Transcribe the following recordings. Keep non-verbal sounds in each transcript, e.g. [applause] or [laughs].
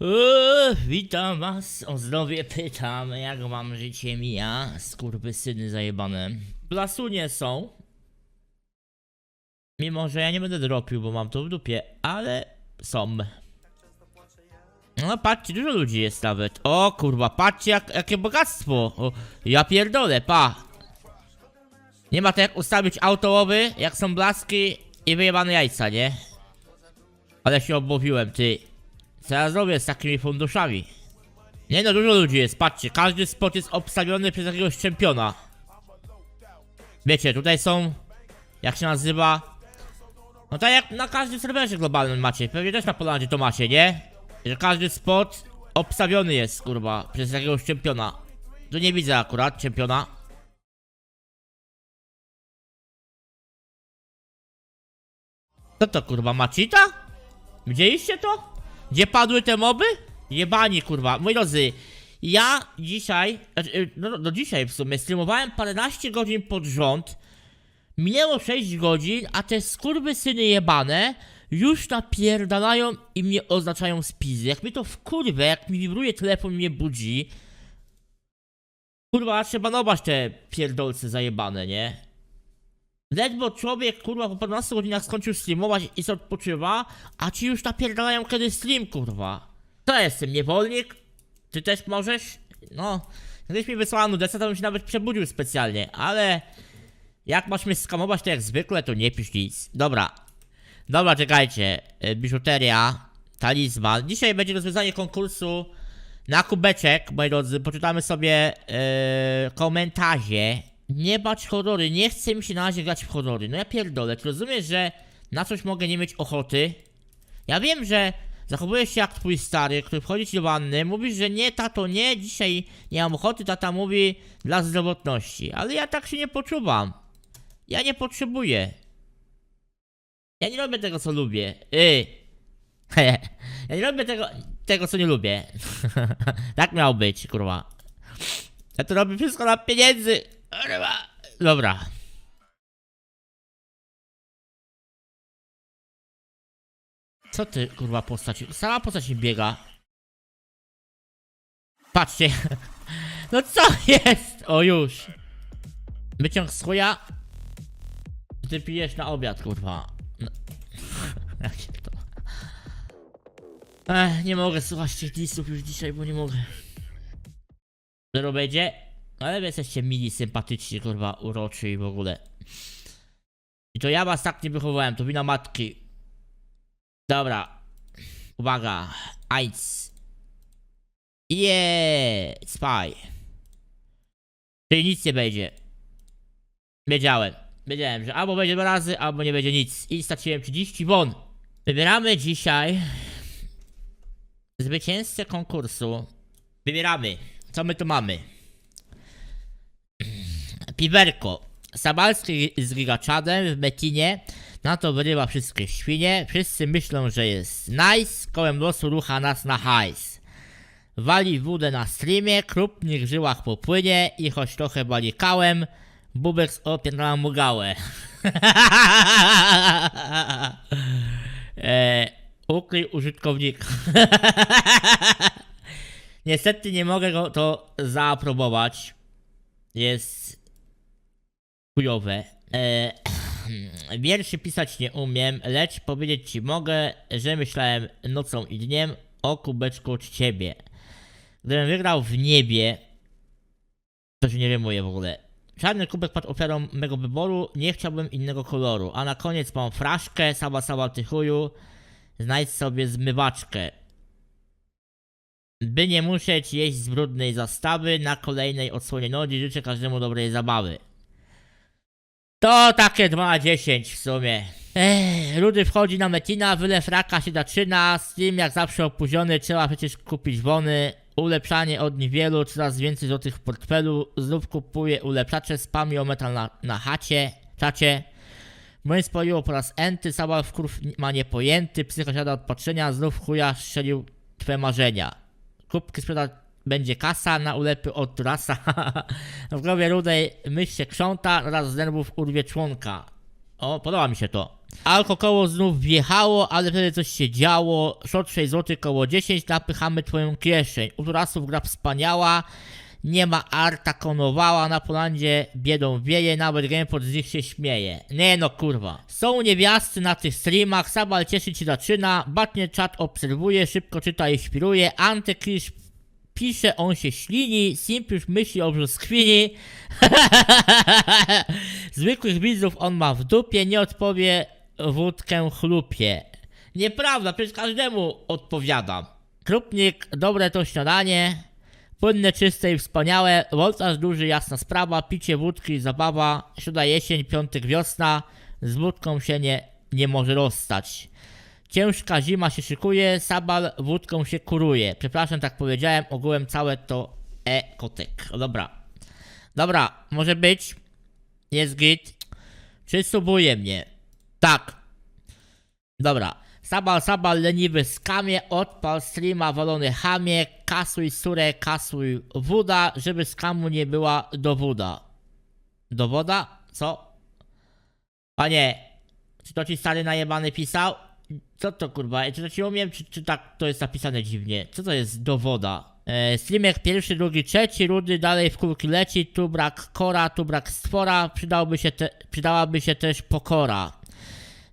Eee, witam was, o zdrowie pytam, jak wam życie mija, skurwysyny zajebane. Plasunie są. Mimo, że ja nie będę dropił, bo mam to w dupie, ale są. No patrzcie, dużo ludzi jest nawet. O kurwa, patrzcie jak, jakie bogactwo. O, ja pierdolę, pa. Nie ma to jak ustawić autołowy, jak są blaski i wyjebane jajca, nie? Ale się obłowiłem, ty. Co ja zrobię z takimi funduszami? Nie no, dużo ludzi jest, patrzcie, każdy spot jest obstawiony przez jakiegoś czempiona. Wiecie, tutaj są, jak się nazywa? No tak jak na każdym serwerze globalnym macie, pewnie też na Polandzie to macie, nie? Że każdy spot obstawiony jest, kurwa, przez jakiegoś czempiona. Tu nie widzę akurat czempiona. Co to kurwa, Macita? Widzieliście to? Gdzie padły te moby? Jebani kurwa, moi drodzy Ja dzisiaj, znaczy, y, no, no dzisiaj w sumie streamowałem paręnaście godzin pod rząd Minęło 6 godzin, a te skurwysyny jebane już napierdalają i mnie oznaczają spizy. Jak mi to wkurwę, jak mi wibruje telefon mnie budzi. Kurwa, trzeba nować te pierdolce zajebane, nie? Ledwo człowiek, kurwa, po 15 godzinach skończył streamować i sobie odpoczywa, a ci już napierdalają kiedy stream, kurwa. To jestem, niewolnik? Ty też możesz? No, gdybyś mi wysłała nudesa, to bym się nawet przebudził specjalnie, ale... Jak masz mnie skamować, to jak zwykle, to nie pisz nic. Dobra. Dobra, czekajcie. E, Biżuteria, talizman. Dzisiaj będzie rozwiązanie konkursu na kubeczek, moi drodzy. Poczytamy sobie e, komentarze. Nie bać horrory. Nie chce mi się na razie grać w horrory. No ja pierdolę. Czy rozumiesz, że na coś mogę nie mieć ochoty? Ja wiem, że zachowujesz się jak twój stary, który wchodzi ci do wanny, mówisz, że nie, tato, nie, dzisiaj nie mam ochoty, tata mówi dla zdrowotności. Ale ja tak się nie poczuwam. Ja nie potrzebuję. Ja nie robię tego, co lubię. Y. [laughs] ja nie robię tego, tego, co nie lubię. [laughs] tak miało być, kurwa. Ja to robię wszystko na pieniędzy. Dobra. Co ty, kurwa, postać? Sama postać mi biega. Patrzcie. [laughs] No co jest? O, już. Wyciąg z chuja. Ty pijesz na obiad, kurwa. No. [laughs] Jak się to... Ech, nie mogę słuchać tych listów już dzisiaj, bo nie mogę. Zero będzie? Ale wy jesteście mili, sympatyczni, kurwa, uroczy i w ogóle. I to ja was tak nie wychowałem, to wina matki. Dobra. Uwaga. Eins. Yeah, spy. Czyli nic nie będzie. Wiedziałem. Wiedziałem, że albo będzie dwa razy, albo nie będzie nic. I straciłem 30 won. Wybieramy dzisiaj zwycięzcę konkursu. Wybieramy. Co my tu mamy? Piwerko. Sabalski z gigaczadem w Metinie. Na to wyrywa wszystkie świnie. Wszyscy myślą, że jest nice. Kołem losu rucha nas na hajs. Wali wódę na streamie, krupnik w żyłach popłynie i choć trochę balikałem, Bubek opierdala mu gałę. [laughs] e, ukryj użytkownika. [laughs] Niestety nie mogę go to zaaprobować. Jest chujowe. E, [clears throat] wierszy pisać nie umiem, lecz powiedzieć ci mogę, że myślałem nocą i dniem o kubeczku od ciebie. Gdybym wygrał w niebie, to się nie rymuje w ogóle. Czarny kubek padł ofiarą mego wyboru, nie chciałbym innego koloru. A na koniec mam fraszkę, saba saba ty chuju. Znajdź sobie zmywaczkę. By nie musieć jeść z brudnej zastawy, na kolejnej odsłonie nogi życzę każdemu dobrej zabawy. To takie 2 na 10 w sumie. Ech, Rudy wchodzi na Metina, wylew raka się zaczyna, Steam jak zawsze opóźniony, trzeba przecież kupić wony. Ulepszanie od niewielu, coraz więcej złotych w portfelu, znów kupuję ulepszacze, spamią metal na, na chacie, czacie. Moje spoiło po raz enty, Sabal w kurw ma niepojęty, psycho siada od znów chuja strzelił twe marzenia. Kubki sprzeda będzie kasa, na ulepy od rasa. [laughs] w głowie rudej myśl się krząta, raz z nerwów urwie członka. O, podoba mi się to. Alko koło znów wjechało, ale wtedy coś się działo. Shot 6 zł koło 10, napychamy twoją kieszeń. U Turasów gra wspaniała. Nie ma arta konowała, na Polandzie biedą wieje, nawet Gamepod z nich się śmieje. Nie no kurwa. Są niewiasty na tych streamach, Sabal cieszy się zaczyna, Batnie czat obserwuje, szybko czyta i świruje, Antyklisz pisze, on się ślini, Simp już myśli o brzoskwini. [laughs] Zwykłych widzów on ma w dupie, nie odpowie, wódkę chlupie. Nieprawda, przecież każdemu odpowiadam. Krupnik, dobre to śniadanie. Płynne, czyste i wspaniałe. Woltaż duży, jasna sprawa. Picie wódki, zabawa. Sióda jesień, piątek wiosna. Z wódką się nie, nie może rozstać. Ciężka zima się szykuje, sabal wódką się kuruje. Przepraszam, tak powiedziałem, ogółem całe to e-kotek. Dobra. Dobra, może być. Jest git. Czy subuje mnie? Tak. Dobra. Sabal, sabal, leniwy skamie, odpal streama, walony hamie, kasuj surę, kasuj woda, żeby skamu nie była dowoda. Dowoda? Co? Panie, czy to ci stary najebany pisał? Co to kurwa? Czy to ci umiem, czy, czy tak to jest napisane dziwnie? Co to jest dowoda? E, pierwszy, drugi, trzeci, rudy, dalej w kulki leci, tu brak kora, tu brak stwora, przydałby się te, przydałaby się też pokora.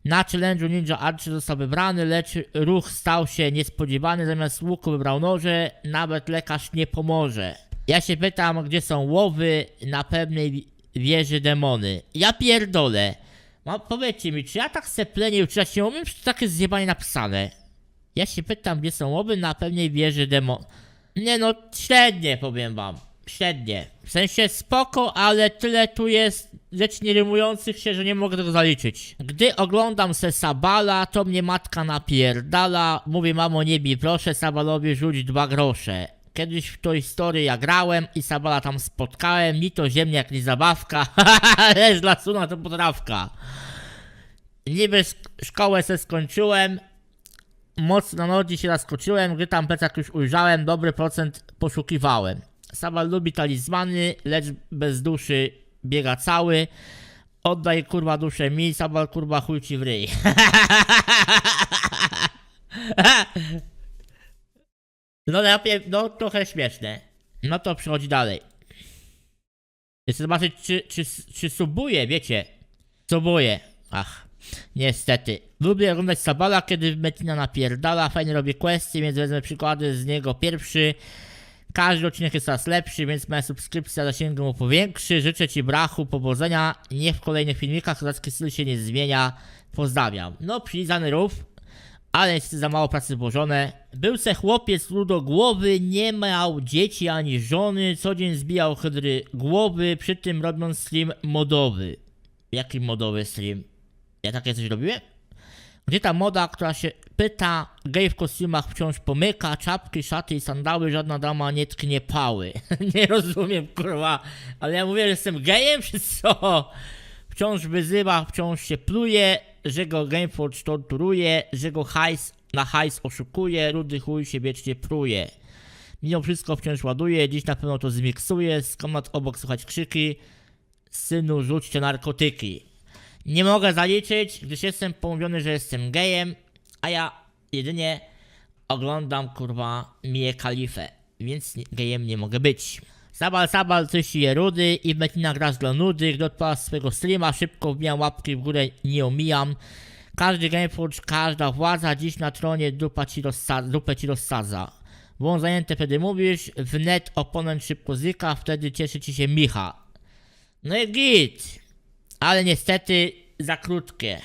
Na challenge'u Ninja Archer został wybrany, lecz ruch stał się niespodziewany, zamiast łuku wybrał noże, nawet lekarz nie pomoże. Ja się pytam, gdzie są łowy na pewnej wi- wieży demony. Ja pierdolę. No, powiedzcie mi, czy ja tak seplenie czy ja się umiem, czy to tak jest zjebanie napisane? Ja się pytam, gdzie są łowy na pewnej wieży demon. Nie no, średnie powiem wam. Średnie. W sensie spoko, ale tyle tu jest rzeczy nie rymujących się, że nie mogę tego zaliczyć. Gdy oglądam se Sabala, to mnie matka napierdala. Mówi mamo nie proszę, Sabalowi rzuć dwa grosze. Kiedyś w tej historii ja grałem i Sabala tam spotkałem, ni to ziemniak, ni zabawka. [laughs] Lecz dla suna to potrawka. Niby szkołę se skończyłem, Mocno nogi się zaskoczyłem, gdy tam plecak już ujrzałem, dobry procent poszukiwałem. Sabal lubi talizmany, lecz bez duszy biega cały. Oddaj kurwa duszę mi, Sabal kurwa chuj ci w ryj. [laughs] No lepiej, no trochę śmieszne. No to przychodzi dalej. Chcę zobaczyć, czy, czy, czy subuje, wiecie. Subuje. Ach, niestety. Lubię oglądać Sabala, kiedy Metina napierdala. Fajnie robię questy, więc wezmę przykłady z niego pierwszy. Każdy odcinek jest coraz lepszy, więc moja subskrypcja zasięgu mu powiększy. Życzę Ci brachu, powodzenia. Nie w kolejnych filmikach, kozacki styl się nie zmienia. Pozdrawiam. No, przylizany rów, ale niestety za mało pracy włożone. Był se chłopiec głowy, nie miał dzieci ani żony, co dzień zbijał hydry głowy, przy tym robiąc stream modowy. Jaki modowy stream? Ja takie coś robiłem? Gdzie ta moda, która się pyta, gej w kostiumach wciąż pomyka, czapki, szaty i sandały, żadna dama nie tknie pały. [laughs] nie rozumiem, kurwa, ale ja mówię, że jestem gejem, czy co? Wciąż wyzywa, wciąż się pluje, że go Gameforge torturuje, że go hajs na hajs oszukuje, rudy chuj się wiecznie pruje. Mimo wszystko wciąż ładuje, dziś na pewno to zmiksuje, z obok słychać krzyki, synu rzućcie narkotyki. Nie mogę zaliczyć, gdyż jestem pomówiony, że jestem gejem, a ja jedynie oglądam kurwa Mię Kalifę, więc gejem nie mogę być. Sabal Sabal coś je rudy i Metina gra dla nudy, gdy odpala swojego streama, szybko wbijam łapki w górę, nie omijam. Każdy Gameforge, każda władza, dziś na tronie dupa ci rozsa- dupę ci rozsadza. Było zajęte wtedy mówisz, wnet oponent szybko zyka, wtedy cieszy ci się Micha. No i git. Ale niestety za krótkie.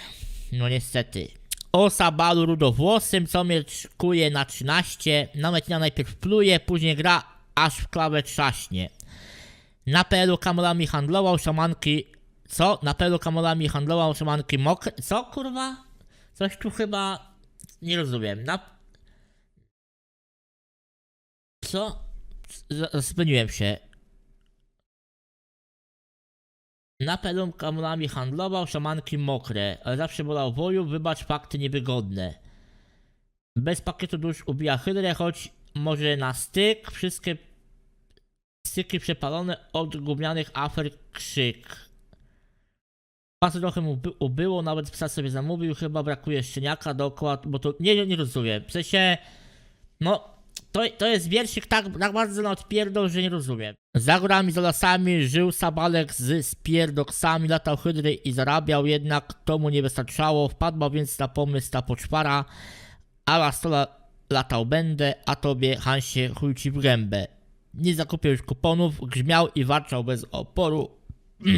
No niestety. O Sabalu rudowłosym, co mnie kuje na 13. Na Metina najpierw pluje, później gra, aż w klawę trzaśnie. Na PL-u kamolami handlował szamanki... Co? Na PL-u kamolami handlował szamanki mokre... Co kurwa? Coś tu chyba... Nie rozumiem. Na... Co? Spędziłem się. Na pelum kamulami handlował, szamanki mokre, ale zawsze wolał woju, wybacz fakty niewygodne. Bez pakietu dusz ubija hydrę, choć może na styk, wszystkie styki przepalone od gównianych afer krzyk. Pasy trochę mu by- ubyło, nawet psa sobie zamówił, chyba brakuje szczeniaka dookoła, bo to nie, nie rozumiem. W sensie, no, to, to jest wierszyk tak, tak bardzo na odpierdol, że nie rozumiem. Za górami, za lasami żył Sabalek z spierdoksami, latał hydry i zarabiał, jednak to mu nie wystarczało, wpadła więc na pomysł ta poczwara, a na stole latał będę, a tobie Hansie chuj ci w gębę. Nie zakupił już kuponów, grzmiał i warczał bez oporu. [clears throat]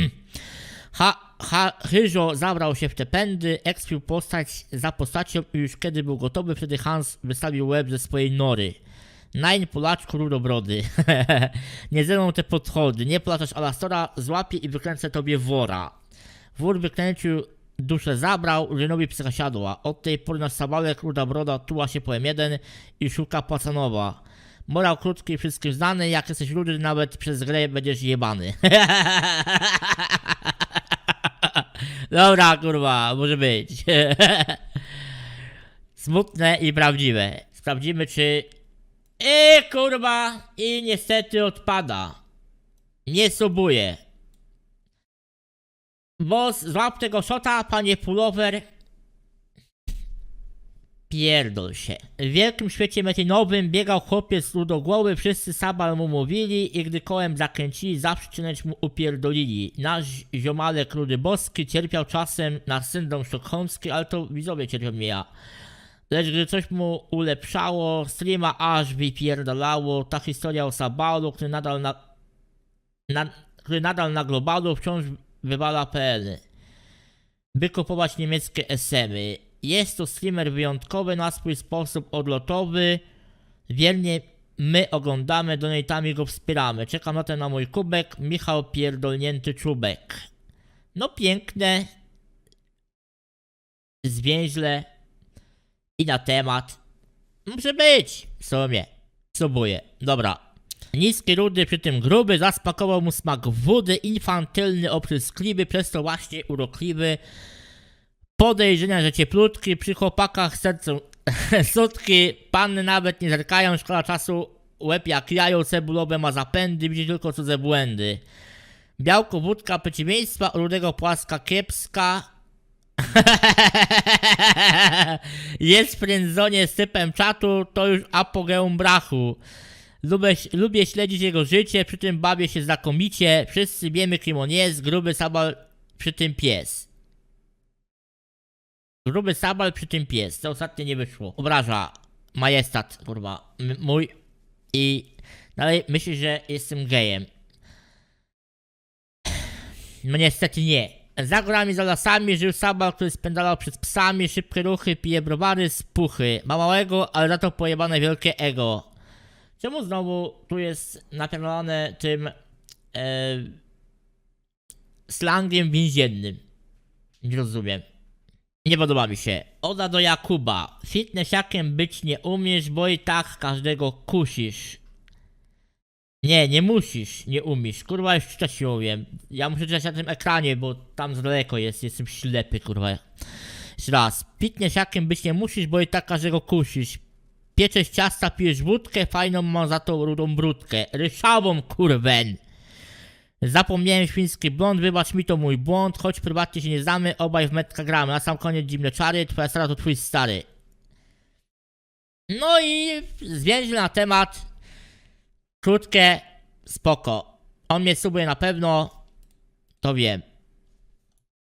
Ha, ha, Hyżo zabrał się w te pędy, ekspił postać za postacią i już kiedy był gotowy, wtedy Hans wystawił łeb ze swojej nory. Nań Polaczku rudobrody. [laughs] nie zemą te podchody, nie placzesz Alastora, złapię i wykręcę tobie wora. Wór wykręcił, duszę zabrał, Rynowi psycha siadła. Od tej pory nasz sabalek, ruda broda, tuła się pojem jeden i szuka płacanowa. Morał krótki wszystkim znany, jak jesteś rudy, nawet przez grę będziesz jebany. [laughs] Dobra, kurwa, może być. [laughs] Smutne i prawdziwe. Sprawdzimy, czy. I kurwa! I niestety odpada. Nie subuje. Boss, złap tego shota, panie pullover. Pierdol się. W wielkim świecie metinowym biegał chłopiec ludogłowy, wszyscy sabal mu mówili i gdy kołem zakręcili, zawsze mu upierdolili. Nasz ziomalek rudy boski cierpiał czasem na syndrom sztokholmski, ale to widzowie cierpią nie ja. Lecz gdy coś mu ulepszało, streama aż wypierdalało, ta historia o Sabalu, który nadal na, na, który nadal na globalu wciąż wywala PL. By kupować niemieckie SM-y. Jest to streamer wyjątkowy na swój sposób odlotowy. Wiernie my oglądamy, donatami go wspieramy. Czekam na ten na mój kubek. Michał pierdolnięty czubek. No piękne. Zwięźle. I na temat. Może być. W sumie. Subuję. Dobra. Niski rudy, przy tym gruby, zaspakował mu smak wody, infantylny, opryskliwy, przez to właśnie urokliwy. Podejrzenia, że cieplutki, przy chłopakach serce [laughs] sutki, panny nawet nie zerkają, szkoda czasu, łeb jak jajo, cebulowe ma zapędy, widzi tylko cudze błędy. Białko, wódka, przeciwieństwa, rudego płaska kiepska. [laughs] Jest w friendzonie z czatu, to już apogeum brachu. Lubię, lubię śledzić jego życie, przy tym bawię się znakomicie. Wszyscy wiemy kim on jest, gruby sabal, przy tym pies. Gruby sabal, przy tym pies. To ostatnie nie wyszło. Obraża majestat, kurwa, m- mój. I dalej myśli, że jestem gejem. No niestety nie. Za górami, za lasami żył sabal, który spędzał przez psami, szybkie ruchy, pije browary z puchy. Ma małego, ale za to pojebane wielkie ego. Czemu znowu tu jest napierdolone tym e, slangiem więziennym? Nie rozumiem. Nie podoba mi się. Oda do Jakuba. Fitnessiakiem być nie umiesz, bo i tak każdego kusisz. Nie, nie musisz, nie umiesz. Kurwa, już czytać się umiem. Ja muszę czytać na tym ekranie, bo tam z daleko jest, jestem ślepy, kurwa. Jeszcze raz. Fitnessiakiem być nie musisz, bo i tak każdego kusisz. Pieczesz ciasta, pijesz wódkę, fajną mam za to rudą brudkę. Ryszawą, kurwen. Zapomniałem świński blond, wybacz mi to mój błąd, choć prywatnie się nie znamy, obaj w metka gramy. Na sam koniec dziwne czary, twoja stara to twój stary. No i zwięźle na temat. Krótkie, spoko. On mnie subuje na pewno, to wiem.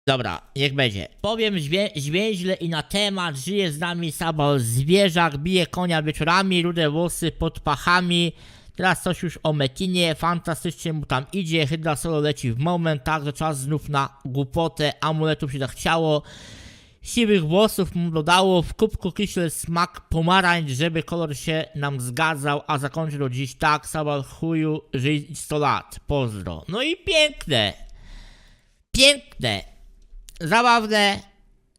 Dobra, niech będzie. Powiem zwię- zwięźle i na temat, żyje z nami Sabal zwierzak, bije konia wieczorami, rude włosy pod pachami. Teraz coś już o Metinie, fantastycznie mu tam idzie, Hydra solo leci w moment, także czas znów na głupotę, amuletów się zachciało. Siwych włosów mu dodało, w kubku kisiel smak pomarańcz, żeby kolor się nam zgadzał, a zakończy to dziś tak, Sabal chuju, żyj 100 lat, pozdro. No i piękne, piękne, zabawne,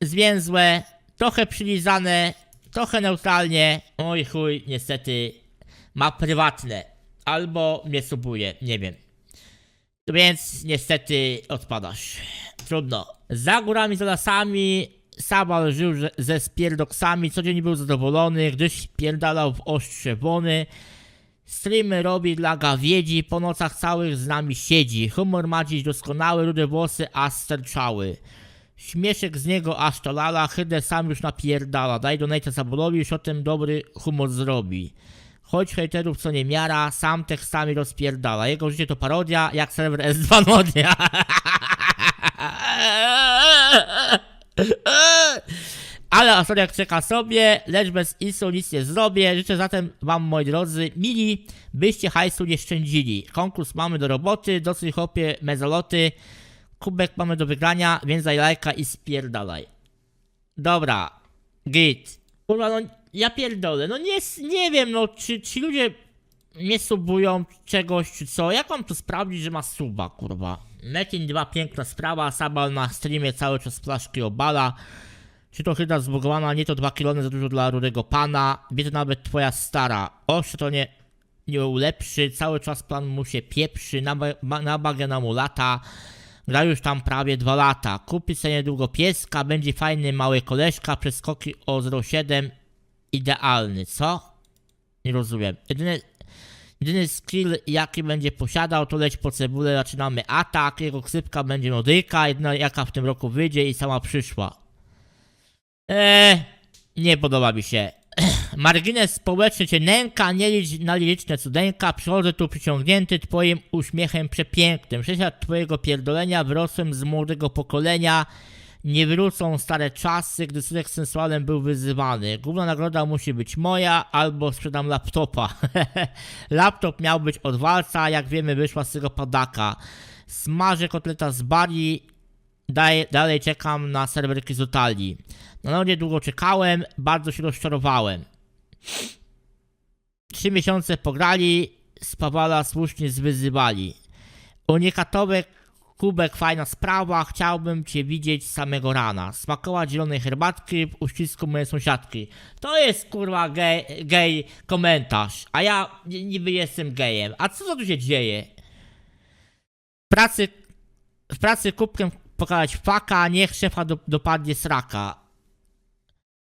zwięzłe, trochę przylizane, trochę neutralnie. Oj chuj, niestety ma prywatne. Albo mnie subuje, nie wiem. Więc niestety odpadasz. Trudno. Za górami, za lasami Sabal żył ze- spierdoksami, codziennie był zadowolony, gdyż spierdalał w ostrze wony. Streamy robi dla gawiedzi, po nocach całych z nami siedzi. Humor ma dziś doskonały, rude włosy, a sterczały. Śmieszek z niego aż to lala, hydę sam już napierdala. Daj donate Sabolowi, już o tym dobry humor zrobi. Choć hejterów co nie miara, sam tekstami rozpierdala. Jego życie to parodia, jak serwer S2 Nodia. [laughs] Ale Astoriak czeka sobie, lecz bez ISO nic nie zrobię. Życzę zatem wam, moi drodzy, mili, byście hajsu nie szczędzili. Konkurs mamy do roboty, dosyć chłopie mezoloty. Kubek mamy do wygrania, więc daj lajka i spierdalaj. Dobra, git. Kurwa, no ja pierdolę, no nie, nie wiem, no czy ci ludzie nie subują czegoś, czy co? Jak mam to sprawdzić, że ma suba, kurwa? Metin 2, piękna sprawa, Sabal na streamie cały czas flaszki obala. Czy to chyba zbugowana, nie to 2 kilony za dużo dla rudego pana. Wie to nawet twoja stara. Oż to nie, nie ulepszy, cały czas plan mu się pieprzy, na, ba- na mu lata. Gra już tam prawie 2 lata. Kupi sobie niedługo pieska, będzie fajny mały koleżka, przeskoki o 0,7 idealny, co? Nie rozumiem. Jedyny, jedyny skill jaki będzie posiadał to leć po cebulę, zaczynamy atak, jego ksypka będzie nodyjka, jedyna jaka w tym roku wyjdzie i sama przyszła. Eee, nie podoba mi się. [clears throat] Margines społeczny cię nęka, nie licz na liryczne cudeńka, przychodzę tu przyciągnięty twoim uśmiechem przepięknym. Lat twojego pierdolenia wyrosłem z młodego pokolenia, nie wrócą stare czasy, gdy synek sensualem był wyzywany. Główna nagroda musi być moja, albo sprzedam laptopa. [laughs] Laptop miał być od walca, jak wiemy wyszła z tego padaka. Smażę kotleta z bari, Dalej, dalej czekam na serwerki z Italii. Na lodzie długo czekałem, bardzo się rozczarowałem. Trzy miesiące pograli, spawala słusznie zwyzywali. Unikatowy kubek, fajna sprawa, chciałbym cię widzieć samego rana. Smakować zielonej herbatki w uścisku mojej sąsiadki. To jest kurwa gej, gej komentarz, a ja ni- niby jestem gejem. A co tu się dzieje? W pracy w pracy kubkiem pokazać faka, niech szefa do, dopadnie sraka.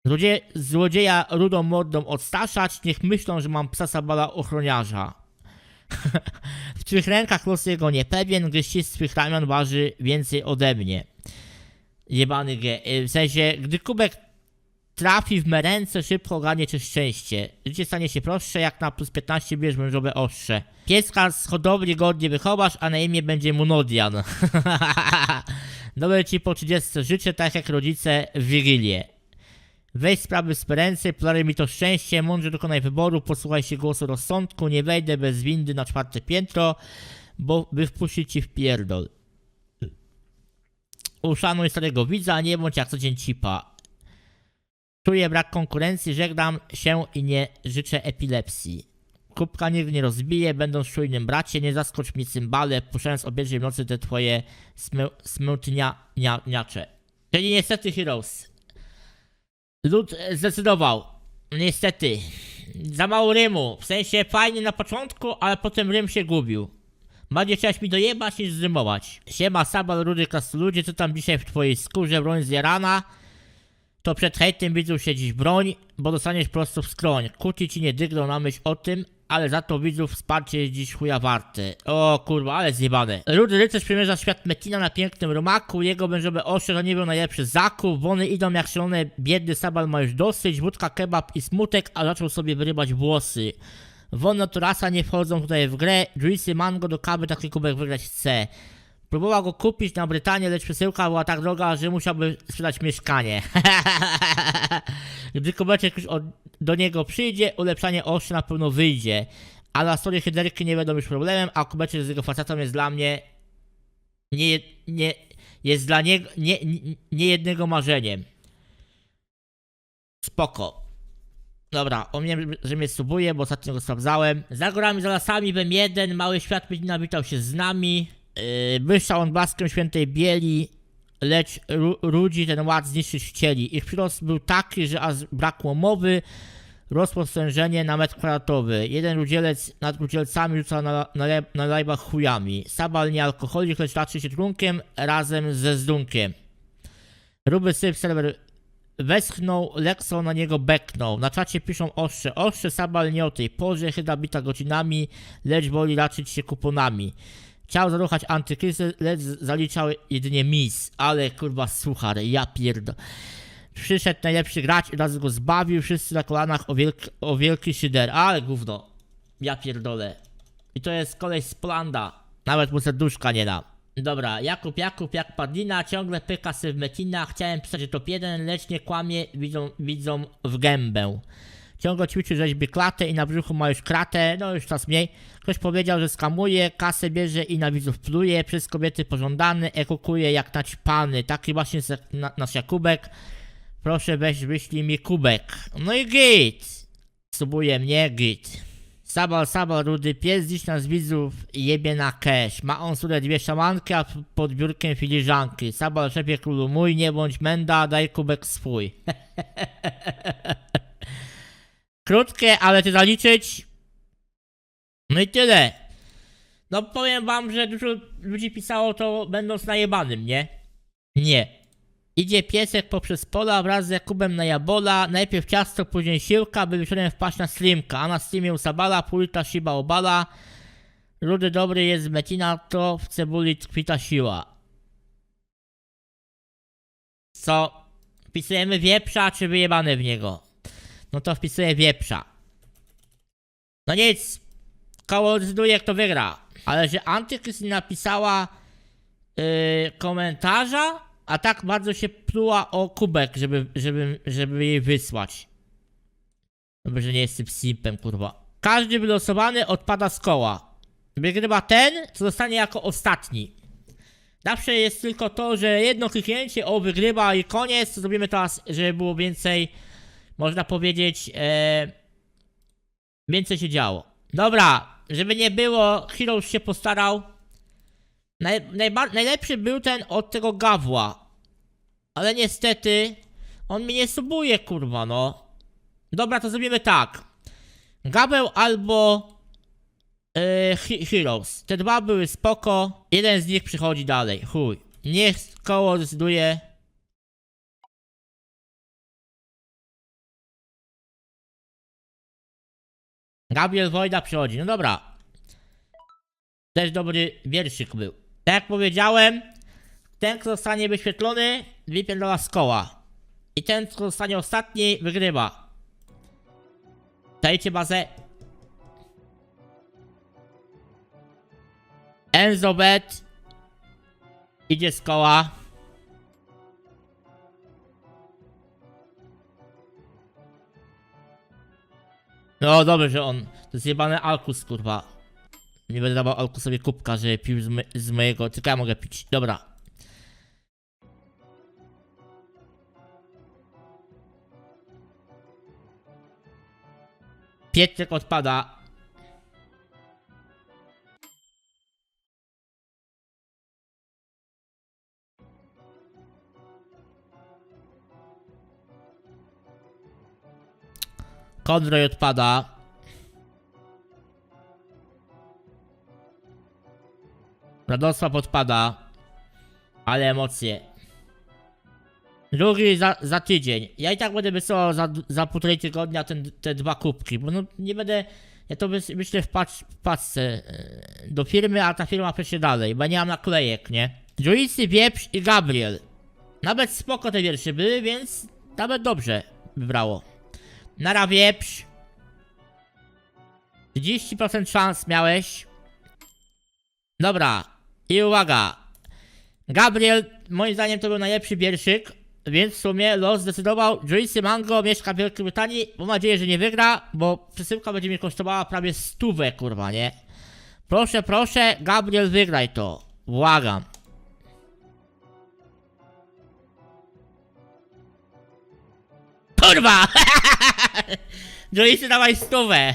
Złodzie, złodzieja rudą mordą odstraszać, niech myślą, że mam psa sabala ochroniarza. W twych rękach los jego niepewien, gdy ścisk swych ramion waży więcej ode mnie. Jebany ge. y, W sensie, gdy kubek trafi w me ręce, szybko ogarnie cię szczęście. Życie stanie się prostsze, jak na plus 15 bierz wężowe ostrze. Pieska z hodowli godnie wychowasz, a na imię będzie mu Nodian. Dobre [laughs] ci po 30 życzę, tak jak rodzice w Wigilię. Weź sprawy z ręce, plary mi to szczęście, mądrze dokonaj wyboru, posłuchaj się głosu rozsądku, nie wejdę bez windy na czwarte piętro, bo by wpuścić ci w pierdol. Uszanuj starego widza, nie bądź jak co dzień cipa. Czuję brak konkurencji, żegnam się i nie życzę epilepsji. Kubka nigdy nie rozbije, będąc czujnym bracie, nie zaskocz mnie cymbale, puszczając o pierwszej w nocy te twoje smę, smętniacze. Czyli niestety Heroes. Lud zdecydował. Niestety. Za mało rymu. W sensie fajnie na początku, ale potem rym się gubił. Bardziej chciałeś mi dojebać niż zrymować. Siema Sabal, Rudy Krasnoludzie, co tam dzisiaj w twojej skórze broń zjarana? To przed hejtem widzów się dziś broń, bo dostaniesz prosto w skroń. Kuci ci nie dygną na myśl o tym, ale za to widzów wsparcie jest dziś chuja warte. O kurwa, ale zjebane. Rudy rycerz przymierza świat Metina na pięknym rumaku, jego to nie był najlepszy zakup, wony idą jak szalone, biedny Sabal ma już dosyć, wódka, kebab i smutek, a zaczął sobie wyrybać włosy. Wolno to rasa nie wchodzą tutaj w grę, juicy mango do kawy taki kubek wygrać chce. Próbował go kupić na Brytanię, lecz przesyłka była tak droga, że musiałby sprzedać mieszkanie. [laughs] Gdy kubeczek już od, do niego przyjdzie, ulepszanie ostrza na pewno wyjdzie. A na stronie hyderki nie będą już problemem, a kubeczek z jego facetą jest dla mnie nie, nie, jest dla niego nie, nie, nie jednego marzeniem. Spoko. Dobra, o mnie, że mnie subuje, bo ostatnio go sprawdzałem. Za górami, za lasami, wem jeden, mały świat Medina witał się z nami. Yy, on blaskiem świętej bieli, lecz ludzi ten ład zniszczyć chcieli. Ich przyrost był taki, że aż brakło mowy, rosło stężenie na metr kwadratowy. Jeden rudzielec nad rudzielcami rzucał na, na, na lajbach chujami. Sabal nie alkoholik, lecz raczy się trunkiem razem ze zdunkiem. Ruby syp serwer Westchnął, Lexo na niego beknął. Na czacie piszą ostrze. Ostrze Sabal nie o tej porze, chyba bita godzinami, lecz woli raczyć się kuponami. Chciał zaruchać antykryzys, lecz zaliczał jedynie mis. Ale kurwa suchar, ja pierdo. Przyszedł najlepszy gracz i od razu go zbawił, wszyscy na kolanach o, wielk, o wielki szyder. Ale gówno. Ja pierdolę. I to jest koleś z Polanda. Nawet mu serduszka nie da. Dobra, Jakub, Jakub, jak padlina, ciągle pyka sy w metina. Chciałem pisać top 1, lecz nie kłamie, widzą, widzą w gębę. Ciągle ćwiczy rzeźby klatę i na brzuchu ma już kratę, no już czas mniej. Ktoś powiedział, że skamuje, kasę bierze i na widzów pluje, przez kobiety pożądany, ekukuje jak naćpany. Taki właśnie na, nasz Jakubek. Proszę weź, wyślij mi kubek. No i git. Subuje mnie, git. Sabal, sabal, rudy pies, dziś nas widzów jebie na cash. Ma on sobie dwie szamanki, a pod biurkiem filiżanki. Sabal, szefie królu mój, nie bądź menda, daj kubek swój. [laughs] Krótkie, ale ty zaliczyć. No i tyle. No powiem wam, że dużo ludzi pisało to będąc najebanym, nie? Nie. Idzie piesek poprzez pola wraz z Jakubem na Jabola. Najpierw ciasto, później siłka, by wieczorem wpaść na Slimka. A na Slimie u Sabala, pulta Shiba obala. Rudy dobry jest Metina, to w cebuli tkwi ta siła. Co? Wpisujemy wieprza, czy wyjebane w niego? No to wpisuję wieprza. No nic. Koło decyduje, kto wygra. Ale że Antykryst napisała yy, komentarza, a tak bardzo się pluła o kubek, żeby, żeby, żeby jej wysłać. Dobrze, że nie jestem simpem, kurwa. Każdy wylosowany odpada z koła. Wygrywa ten, co zostanie jako ostatni. Zawsze jest tylko to, że jedno kliknięcie, o wygrywa i koniec. Zrobimy teraz, żeby było więcej, można powiedzieć, e, więcej się działo. Dobra, żeby nie było, Heroes się postarał. Naj, najba, najlepszy był ten od tego Gawła. Ale niestety, on mnie nie subuje, kurwa, no. Dobra, to zrobimy tak. Gabeł albo He- Heroes. Te dwa były spoko. Jeden z nich przychodzi dalej. Chuj. Niech koło decyduje. Gabriel Wojda przychodzi. No dobra. Też dobry wierszyk był. Tak jak powiedziałem, ten, kto zostanie wyświetlony, wypierdala z koła. I ten, kto zostanie ostatni, wygrywa. Dajcie bazę. Enzo Bet idzie z koła. No dobrze, że on. To jest jebany Alkus, kurwa. Nie będę dawał Alkusowi kubka, że pił z, my, z mojego. Tylko ja mogę pić. Dobra. Pietrek odpada. Konroj odpada. Radosław odpada. Ale emocje. Drugi za, za tydzień. Ja i tak będę wysyłał za, za półtorej tygodnia ten, te dwa kubki, bo no nie będę. Ja to wyślę w, pac, w paczce e, do firmy, a ta firma przejdzie dalej, bo nie mam naklejek, nie? Joyce, Wieprz i Gabriel. Nawet spoko te wiersze były, więc nawet dobrze wybrało. Nara Wieprz. 30% szans miałeś. Dobra. I uwaga. Gabriel, moim zdaniem to był najlepszy wierszyk, więc w sumie los zdecydował. Joyce Mango mieszka w Wielkiej Brytanii. Mam nadzieję, że nie wygra, bo przesyłka będzie mi kosztowała prawie stówę, kurwa, nie? Proszę, proszę, Gabriel, wygraj to. Błagam. Kurwa! [laughs] Joyce, dawaj stówę!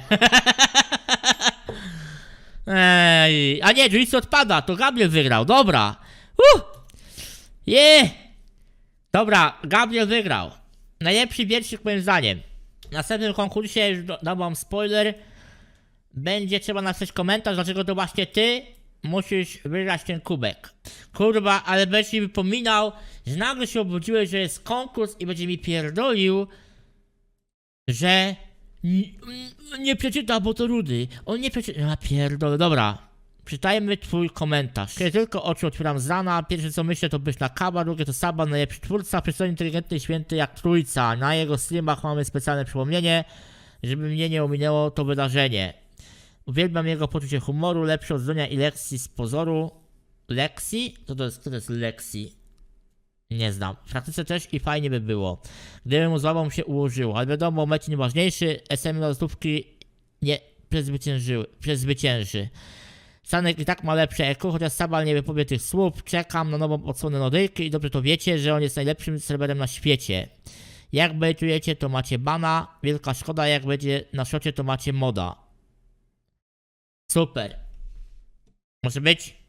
Ej, a nie, Joyce odpada, to Gabriel wygrał, dobra. Uh! Je! Dobra, Gabriel wygrał. Najlepszy wierszyk moim zdaniem. W następnym konkursie, już dam spoiler, będzie trzeba napisać komentarz, dlaczego to właśnie ty musisz wygrać ten kubek. Kurwa, ale będziesz mi wypominał, że nagle się obudziłeś, że jest konkurs i będzie mi pierdolił, że nie przeczyta, bo to rudy. On nie przeczyta. Ja pierdolę, dobra. Czytajmy twój komentarz. Kiedy tylko oczy otwieram z rana, pierwsze co myślę to pyszna kawa, drugie to Saba, najlepszy twórca, przystojny, inteligentny święty jak trójca. Na jego streamach mamy specjalne przypomnienie, żeby mnie nie ominęło to wydarzenie. Uwielbiam jego poczucie humoru, lepsze od zdania i lekcji z pozoru. Lexi? To jest, kto to jest Lexi? Nie znam. W praktyce też i fajnie by było. Gdyby mu z babą się ułożyło. Ale wiadomo, mecz nieważniejszy. SM na stówki nie przezwycięży. Stanek i tak ma lepsze eko, chociaż Sabal nie wypowie tych słów. Czekam na nową odsłonę Nodyjki i dobrze to wiecie, że on jest najlepszym serwerem na świecie. Jak bejtujecie, to macie bana. Wielka szkoda, jak będzie na szocie, to macie moda. Super. Może być?